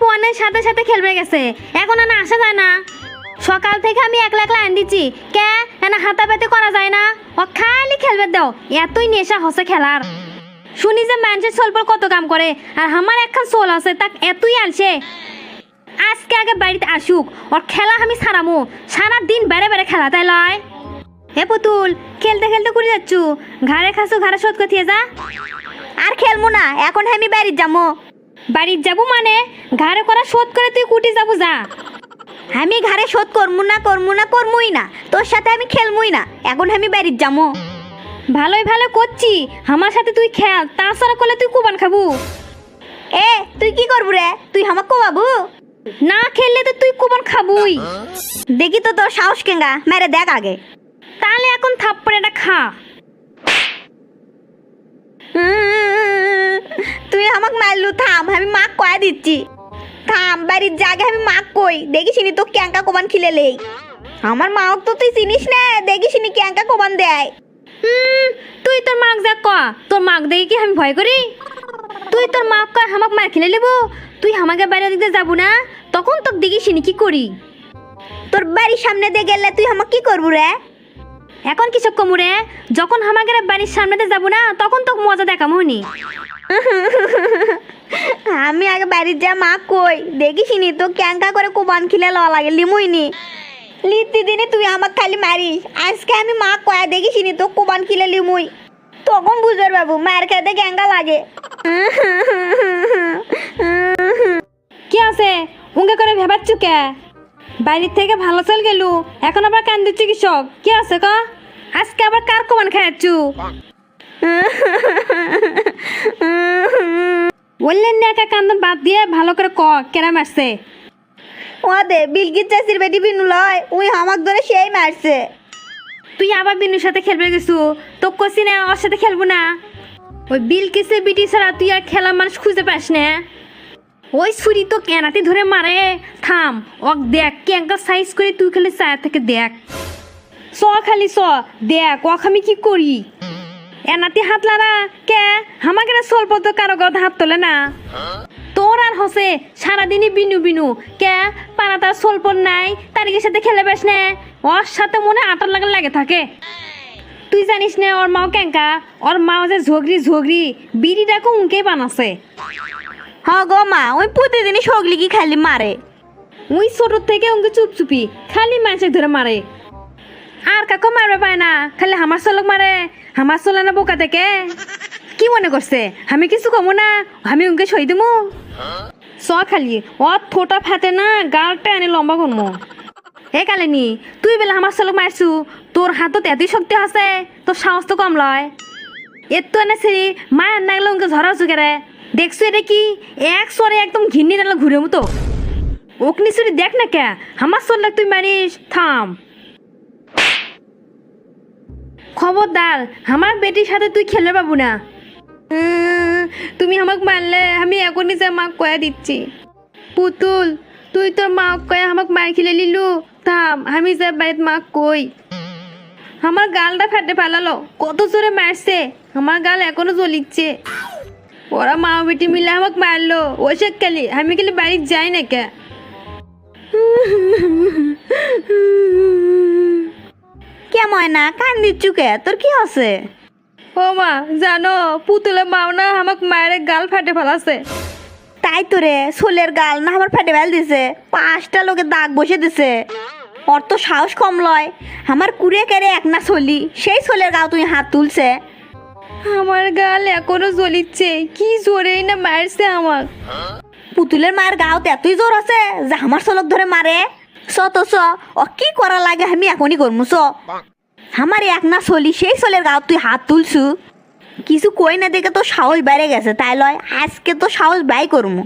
পোয়ানের সাথে সাথে খেলবে গেছে। এখন আর আসা যায় না। সকাল থেকে আমি একলা একলা আন দিচ্ছি। কে? এনা হাতাপাতি করা যায় না। ও খালি খেলবে দাও। এতই নেশা হসে খেলার। শুনি যে মানুষের সোলপর কত কাম করে। আর আমার একখান সোল আছে, তাক এতই আলছে আজকে আগে বাড়িতে আসুক। ওর খেলা আমি সারামু। সারা দিন বেড়ে বেড়ে খেলা, তাই লয়। হে পুতুল, খেলতে খেলতে করে যাচ্ছু। ঘাড়ে খাসু, ঘাড়ে শোধ কথিয়ে যা। আর খেলব না, এখন আমি বাড়ির যাব বাড়ির যাব মানে? ঘাড়ে করা শোধ করে তুই কুটি যাব, যা। আমি ঘরে শোধ করব না করব না করবই না। তোর সাথে আমি খেলবই না। এখন আমি বাড়ির যাব। ভালোই ভালো করছি। আমার সাথে তুই খেল, তাছাড়া করলে তুই কুবান খাবু। এ, তুই কি করব রে? তুই আমাকে কোবাবু? না খেললে তো তুই কুবান খাবুই। দেখি তো তোর সাহস কেঙ্গা? মেরে দেখ আগে। তাহলে এখন থাপ্পড় এটা খা। তুই আমাকে মারলু, থাম। আমি মাক কয়া দিচ্ছি। থাম বাড়ির জায়গায় আমি মাক কই? দেখিসনি তো ক্যাঙ্কা কোবান খিলে লেই। আমার মাওক তো তুই চিনিস না? দেখিসনি ক্যাঙ্কা কোবান দেয়। হুম তুই তোর মাক যা ক। তোর মাক দেখে কি আমি ভয় করি? তুই তোর মাক কয় আমাক মার খেলে নেব তুই আমাকে বাইরে দিতে যাব না? তখন তোর দেখিস কি করি? তোর বাড়ির সামনে দিয়ে গেলে তুই আমাকে কি করব রে? এখন কিছু কমুরে যখন আমাদের বাড়ির সামনেতে যাব না তখন তোকে মজা দেখাম হনি। আমি আগে বাড়ির যা মা কই, দেখিসনি তো ক্যাঙ্কা করে কোবান খিলে লওয়া লাগে, লিমুইনি। লিতি দিনে তুই আমাকে খালি মারিস, আজকে আমি মা কয়া দেখিসনি তো কোবান খিলে লিমুই। তখন বুঝর বাবু মায়ের খেতে ক্যাঙ্কা লাগে। কি আছে? উঙ্গে করে ভেবাচ্ছু কে? বাড়ির থেকে ভালো চল গেলু, এখন আবার কান দিচ্ছি কৃষক। কি আছে ক? আজকে আবার কার কমান খাচ্ছু বললেন না একা কান্দন বাদ দিয়ে ভালো করে ক কেরাম আসছে। ও দে বিলকির চাষির বেটি বিনু লয় উই আমাক ধরে সেই মারছে। তুই আবার বিনুর সাথে খেলবে গেছু তো কষি না ওর সাথে খেলব না। ওই বিল কিসে বিটি ছাড়া তুই আর খেলা মানুষ খুঁজে পাস না। ওই ছুরি তো কেনাটি ধরে মারে থাম ওক দেখ কেঙ্কা সাইজ করে তুই খালি চায়ের থেকে দেখ। চ খালি চ দেখ ওক আমি কি করি? এনাতি হাত লারা কে? আমাকে না স্বল্প তো কারও গদ হাত তোলে না। তোর আর হসে সারাদিনই বিনু বিনু কে? পাড়া তার স্বল্প নাই তারিখের সাথে খেলে বেশ নে। ওর সাথে মনে আটার লাগা লাগে থাকে। তুই জানিস না ওর মাও কেঙ্কা ওর মাও যে ঝগড়ি ঝগড়ি বিড়িটাকে উনকেই বানাছে? হ গো মা ওই প্রতিদিনই সগলি কি খালি মারে। ওই ছোট থেকে উনকে চুপচুপি খালি মানুষের ধরে মারে। আর কাকো মারবে পায় না। খালি আমার চলক মারে আমার চলে না বোকা থেকে কি মনে করছে আমি কিছু কমো না, আমি উনকে সই দিমু। চ খালি থোটা ফাটে না গালটা আনি লম্বা করমু এ কালেনি, তুই বেলা আমার চলক মারছু তোর হাতত এতই শক্তি আছে তোর সাহস তো কম লয়। এর তো এনে সিরি মায়ের নাগলে উনকে ঝরা চুকেরে দেখছ এটা কি? এক সরে একদম ঘিন্নি নালে ঘুরে মতো সুরি দেখ না কে আমার চললে তুই মারিস থাম। খবরদার, আমার বেটির সাথে তুই খেলে পাবো না। তুমি আমাকে মারলে, আমি এখনই যে মাক কয়া দিচ্ছি। পুতুল, তুই তোর মা কয়া আমাকে মার খেলে লিলু। থাম, আমি যে বাড়িতে মা কই। আমার গালটা ফেটে ফেলালো, কত জোরে মারছে। আমার গাল এখনও জ্বলিচ্ছে। ওরা মা বেটি মিলে আমাকে মারলো ওসে খেলি, আমি খেলি বাড়ি যাই না কে কেমন না কান দিচ্ছু কে? তোর কি আছে? ও মা জানো পুতুলে মাও না আমাকে মায়ের গাল ফাটে ফেলাছে তাই তো রে সোলের গাল না আমার ফেটে ফেল দিছে। পাঁচটা লোকে দাগ বসে দিছে। ওর তো সাহস কম লয়। আমার কুড়ে কেড়ে এক না চলি সেই সোলের গাও তুই হাত তুলছে। আমার গাল এখনও জ্বলিচ্ছে কি জোরেই না মারছে আমার পুতুলের মায়ের গাও এতই জোর আছে যে আমার চলক ধরে মারে। চ তো চ ও কি করা লাগে আমি এখনই করমু চ আমার এক না চলি, সেই চলের গাও তুই হাত তুলছু। কিছু কই না দেখে তো সাহস বেড়ে গেছে, তাই লয় আজকে তো সাহস বাই করমু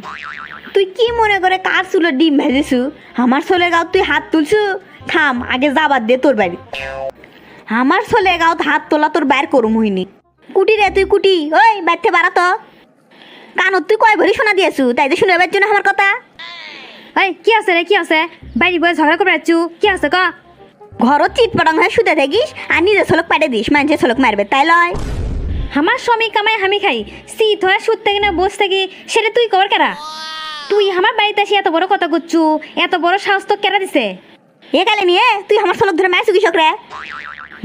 তুই কি মনে করে কার চুলের ডিম ভেজেছু? আমার চলের গাও তুই হাত তুলছু? থাম, আগে যাবার দে তোর বাড়ি আমার চলে গাও হাত তোলা তোর বাইর করুম হইনি কুটি রে তুই কুটি ওই বাইতে বাড়া তো। কানত তুই কয় ভরি শোনা দিয়েছু তাই তো শুনে জন্য আমার কথা? এই কি আছে রে কি আছে? বাইরে বয়ে ঝগড়া করে আছু কি আছে ক? ঘরত চিট পটং হয়ে শুতে থাকিস আর নিজে ছলক পাঠে দিস মানুষের ছলক মারবে তাই লয়। আমার স্বামী কামাই আমি খাই। শীত হয় সুদ থেকে না বস থাকি সেটা তুই কর কেরা তুই আমার বাড়িতে আসি এত বড় কথা করছু এত বড় সাহস তো কেরা দিছে? এ কালে নিয়ে তুই আমার সলক ধরে মারছু কৃষক রে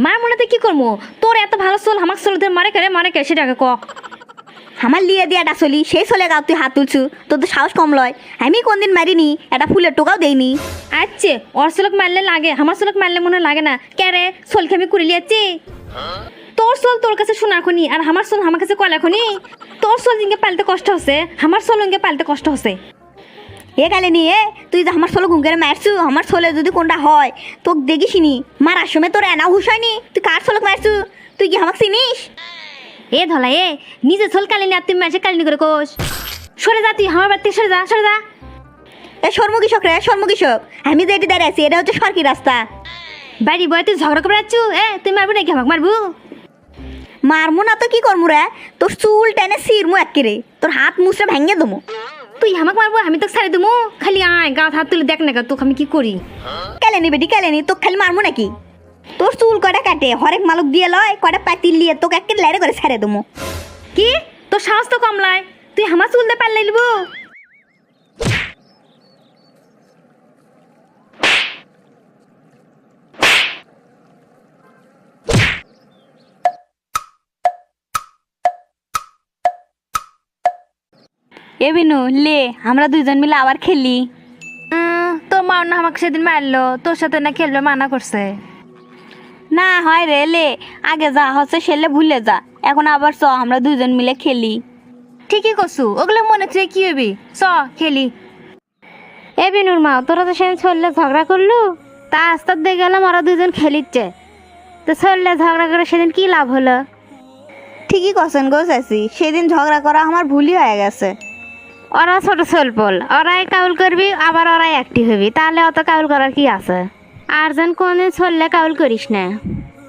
মার মনে তুই কি করব তোর এত ভালো চল আমার চল ধরে মারে করে মারে কে সেটাকে ক। আমার লিয়ে দিয়ে দিয়া ডাসলি সেই চলে গাও তুই হাত তুলছু তোর তো সাহস কম লয়। আমি কোনদিন মারিনি এটা ফুলের টোকাও দেইনি। আচ্ছা ওর চলক মারলে লাগে আমার চলক মারলে মনে লাগে না। কে রে চলকে আমি কুড়ি লিয়াচ্ছি তোর চল তোর কাছে শোনার খনি আর আমার চল আমার কাছে কলা খনি? তোর চল ইনকে পালতে কষ্ট হচ্ছে আমার চল ইনকে পালতে কষ্ট হচ্ছে। এ কালে নিয়ে তুই যে আমার চলো ঘুমকে মারছু আমার চলে যদি কোনটা হয় তোকে দেখিসনি মারার সময় তোর এনা হুশ হয়নি তুই কার চলক মারছু? তুই কি আমাকে চিনিস? এ ধলা এ নিজে চল কালিনি আর তুমি মাসে কালিনি করে কোষ। সরে যা তুই আমার বাড়িতে সরে যা সরে যা। এ শর্ম কৃষক রে শর্ম কৃষক আমি যে এটি দাঁড়িয়ে আছি এটা হচ্ছে সরকি রাস্তা। বাড়ি বয় তুই ঝগড়া করে যাচ্ছু? এ তুই মারবো নাকি আমাকে মারবো? মারমু না তো কি করমু রে? তোর চুল টেনে সিরমু একেরে তোর হাত মুসরে ভেঙে দমু তুই আমাকে মারবো আমি তোকে ছাড়ে দেবো। খালি আয় গাঁ হাত তুলে দেখ না গা তোকে আমি কি করি? কেলেনি বেটি কেলেনি তোকে খালি মারমু নাকি? তোর চুল কটা কাটে? হরেক মালক দিয়ে লয় কটা পাতিল লিয়ে তোকে একে লেরে করে ছেড়ে দমু কি? তোর সাহস তো কমলায় তুই আমার চুল চুলতে পারলে লিবো এ বিনু লে আমরা দুইজন মিলে আবার খেলি। তোর মা না আমাকে সেদিন মারলো। তোর সাথে না খেলবে মানা করছে। না হয় রে লে। আগে যা হচ্ছে সেলে ভুলে যা। এখন আবার চ আমরা দুজন মিলে খেলি। ঠিকই করছু ওগুলো মনে থেকে কি হবি? চ খেলি। এ বিনুর মা তোরা তো সেদিন ছড়লে ঝগড়া করলু? তা আস্তে দিয়ে গেলাম ওরা দুজন খেলিচ্ছে। তো ছড়লে ঝগড়া করে সেদিন কি লাভ হলো? ঠিকই করছেন গো চাচি সেদিন ঝগড়া করা আমার ভুলই হয়ে গেছে। ওরা ছোট সলপল ওরাই কাউল করবি আবার ওরাই একটি হবি। তাহলে অত কাউল করার কি আছে? আর যেন কোনদিন ছড়লে কাউল করিস না।